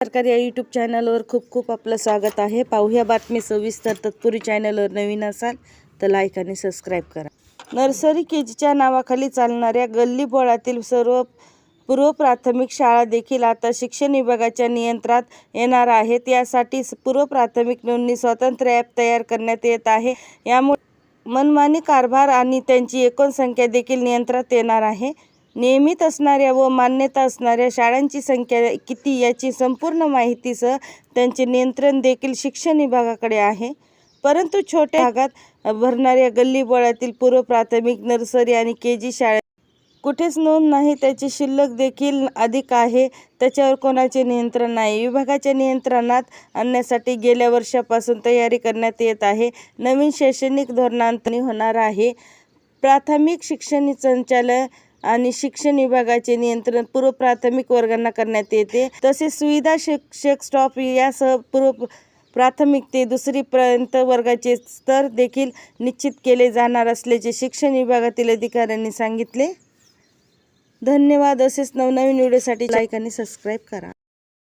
सरकारी या यूट्यूब चॅनलवर खूप खूप आपलं स्वागत आहे. पाहूया बातमी सविस्तर तत्पुरी चॅनलवर नवीन असाल तर लाईक आणि सबस्क्राईब करा. नर्सरी के जीच्या नावाखाली चालणाऱ्या गल्ली बोळातील सर्व पूर्व प्राथमिक शाळा देखील आता शिक्षण विभागाच्या नियंत्रणात येणार आहेत. यासाठी पूर्व प्राथमिक नोंदणी स्वतंत्र ॲप तयार करण्यात येत आहे. यामुळे मनमानी कारभार आणि त्यांची एकूण संख्या देखील नियंत्रणात येणार आहे. नियमित असणाऱ्या व मान्यता असणाऱ्या शाळांची संख्या किती याची संपूर्ण माहितीसह त्यांचे नियंत्रण देखील शिक्षण विभागाकडे आहे. परंतु छोट्या भागात भरणाऱ्या गल्लीबोळातील पूर्व प्राथमिक नर्सरी आणि के जी शाळा कुठेच नोंद नाही. त्याची शिल्लक देखील अधिक आहे. त्याच्यावर कोणाचे नियंत्रण नाही. विभागाच्या नियंत्रणात आणण्यासाठी गेल्या वर्षापासून तयारी करण्यात येत आहे. नवीन शैक्षणिक धोरणांतनी होणार आहे. प्राथमिक शिक्षण संचालक आणि शिक्षण विभागाचे नियंत्रण पूर्व प्राथमिक वर्गांना करण्यात येते. तसेच सुविधा शिक्षक स्टॉप यासह पूर्व प्राथमिक ते दुसरीपर्यंत वर्गाचे स्तर देखील निश्चित केले जाणार असल्याचे शिक्षण विभागातील अधिकाऱ्यांनी सांगितले. धन्यवाद. असेच नवनवीन व्हिडिओसाठी लाईक आणि सबस्क्राईब करा.